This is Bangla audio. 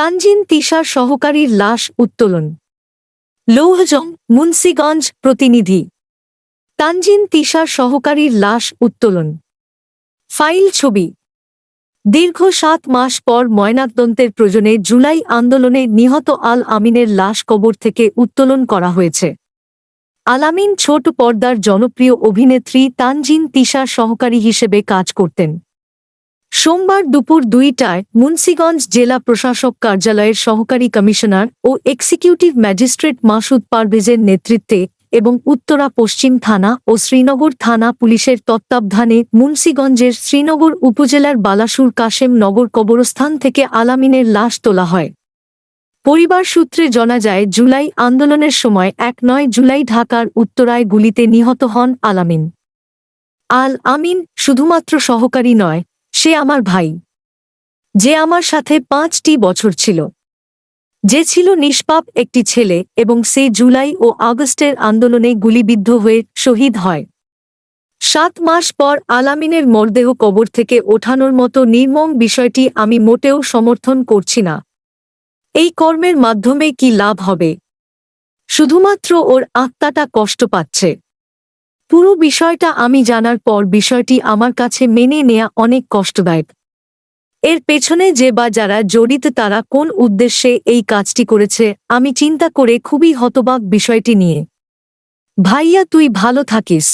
তানজিন তিশার সহকারীর লাশ উত্তোলন। লৌহজং, মুন্সিগঞ্জ প্রতিনিধি। তানজিন তিশার সহকারীর লাশ উত্তোলন। ফাইল ছবি। দীর্ঘ সাত মাস পর ময়নাতদন্তের প্রয়োজনে জুলাই আন্দোলনে নিহত আল আমিনের লাশ কবর থেকে উত্তোলন করা হয়েছে। আলামিন ছোট পর্দার জনপ্রিয় অভিনেত্রী তানজিন তিশার সহকারী হিসেবে কাজ করতেন। সোমবার দুপুর দুইটায় মুন্সিগঞ্জ জেলা প্রশাসক কার্যালয়ের সহকারী কমিশনার ও এক্সিকিউটিভ ম্যাজিস্ট্রেট মাসুদ পারভেজের নেতৃত্বে এবং উত্তরা পশ্চিম থানা ও শ্রীনগর থানা পুলিশের তত্ত্বাবধানে মুন্সিগঞ্জের শ্রীনগর উপজেলার বালাসুর কাশেম নগর কবরস্থান থেকে আলামিনের লাশ তোলা হয়। পরিবার সূত্রে জানা যায়, জুলাই আন্দোলনের সময় এক নয় জুলাই ঢাকার উত্তরায় গুলিতে নিহত হন আলামিন। আল আমিন শুধুমাত্র সহকারী নয় সে আমার ভাই। যে আমার সাথে পাঁচটি বছর ছিল। যে ছিল নিষ্পাপ একটি ছেলে এবং সে জুলাই ও আগস্টের আন্দোলনে গুলিবিদ্ধ হয়ে শহীদ হয়। সাত মাস পর আলামিনের মরদেহ কবর থেকে ওঠানোর মতো নির্মম বিষয়টি আমি মোটেও সমর্থন করছি না। এই কর্মের মাধ্যমে কি লাভ হবে? শুধুমাত্র ওর আত্মাটা কষ্ট পাচ্ছে। পুরো বিষয়টা আমি জানার পর বিষয়টি আমার কাছে মেনে নেয়া অনেক কষ্টদায়ক। এর পেছনে যে বা যারা জড়িত তারা কোন উদ্দেশ্যে এই কাজটি করেছে, আমি চিন্তা করে খুবই হতবাক বিষয়টি নিয়ে। ভাইয়া তুই ভালো থাকিস